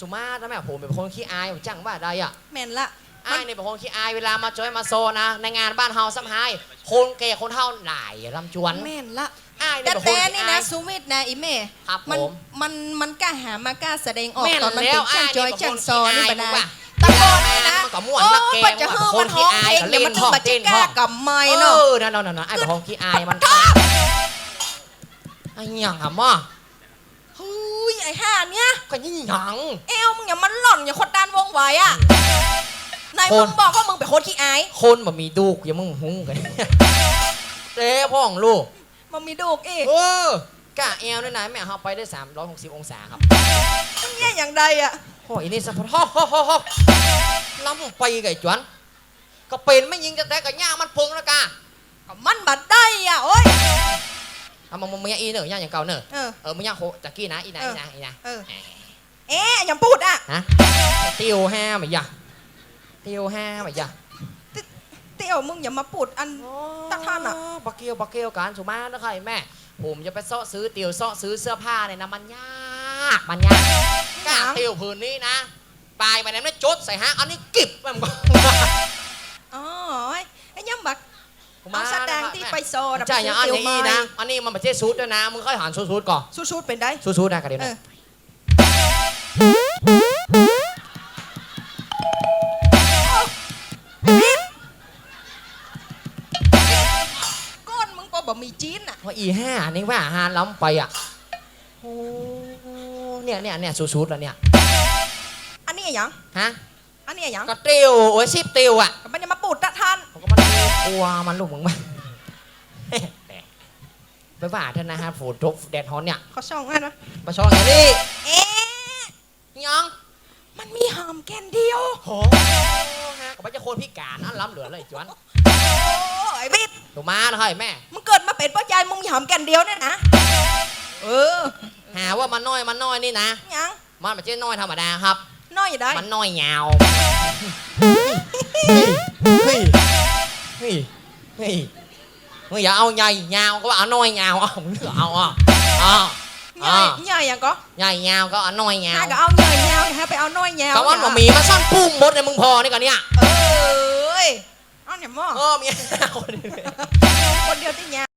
สุมาตรนะแม่ผมเป็นคนขี้อายผมจังว่าใดอะแม่นละอายเนี่ยเป็นคนขี้อายเวลามาจอยมาโซนะ ในงานบ้านเฮาซ้ำหายคนแก่คนเท่าหลายลำจวนแม่นละอายเนี่แต่ยเป็นคนแต่ขี้นี่อานะยสุวิทย์นะอีเม่ครับมันผมมันมันกล้าหามากล้าแสดงออกแม่นตอนมันแล้เป็วนจ้างจอยอ้ายจ้างซอนี่เป็บ่นได้คนขี้อายตะโกนนี่นะมันก็ม่วนนักเกมโอ้ปัจจะฮือมันฮ้องเพลงเดี๋ยวมันต้องมาจิกล้ากับไม้เอเนาะอนั่นนั่นนั่นไอ้เป็นคนขี้อายมันไอ้หยังหำอะเฮ้ย ไอ้ห่าเนี่ยก็ยิ่งหยัง เอวมึงอย่ามันหล่อนอย่าคนดานวงไหวอะนายคมึนงบอกว่ามึงเป็นคนขี้อายคนบ่มีดูกอย่ามึงหุ้งกันเด้พ่องลูกมันมีดูกอีกเออกะแอลด้วยนะแม่เฮาไปได้ 360 องศาครับมันเนี่ยอย่างใดอะโอ้ยนี่สะพอฮ่อฮ่อฮ่อฮ่อล้ำไปไก่จวนก็เป็นไม่ยิงจะแต่ก็ย่างมันพุงแล้วกะก็มันบัดได้อะโอ้ย เอามามึงมึงย่างอีเนอะย่างอย่างเก่าเนอะเออ เออมึงย่างโคตะกี้นะอีนะอีนะอีนะเออ เอ๊ะอย่าพูดอะ ฮะติวห้าไหมยะติวห้าไหมยะเตี้ยวมึงอย่ามาพูดอันตักท่านอะ บักเกียวบักเกียวกันสุมานะใครแม่ผมจะไปเซาะซื้อเตียวเซาะซื้อเสื้อผ้าเนี่ยนะมันยากมันยากกะเตียวผืนนี้นะปลายมาเนี่ยไม่จดใส่ฮะอันนี้กิบมันก็อ๋อไอ้ยังบักผมเอาสแตง ที่ไปโซดใช่อย่างอันนี้นะอันนี้มันไม่ใช่ซูดด้วยนะมึงค่อยหันซูดๆก่อนสู้ๆเป็นได้ซูดๆนะกันเดี๋ยวเอนะอก้นมึงก็บ่มีจีนอะว่าอีห้านี่ว่าหาล้ำไปอะโอ้เนี่ยเนี่ยเนี่ยซูดๆแล้วเนี่ยอันนี้อะไรหยังฮะอันนี้อะไรหยังก็เตียวโอ้ยสิบเตียวอะก็ไม่ได้มาปูดตะท่านผมก็มันกลัวมันลูกมึงมา ไปว่าเถอะนะฮะฝนตกแดดฮ้อนเนี่ยเขาช่องอันนะมาช่องอย่างนี้เอ๊ะยังมันมีหามแกนเดียวโหฮะก็ไม่จะโคนพิการนั่นล้ำเหลือเลยจวนโอ้ไอ้บิ๊ดถูกมานะเฮ้ยแม่มึงเกิดมาเป็นป้ายายมึงมีหามแกนเดียวเนี่ยนะเออหาว่ามันน้อยมันน้อยนี่นะหยังมันไม่ใช่น้อยธรรมดาครับน้อยได้มันน้อยยาวเฮ้ยเฮ้ยเฮ้ย เฮ้ยอย่าเอาใหญ่ยาวก็เอาน้อยยาวเอาเลือกเอาอะอะใหญ่ใหญ่หยังก็ใหญ่ยาวก็เอาน้อยยาถ้าวก็เอาใหญ่ยาวนะฮะไปเอาน้อยยาวก็ว่าบะหมี่มาซ่อนปุ้งมดเลยมึงพอนี่ก่อนเนี่ยเอ้ยเอาเนี่ยหม้อเออเมียคนนี้คนเดียวที่ยาว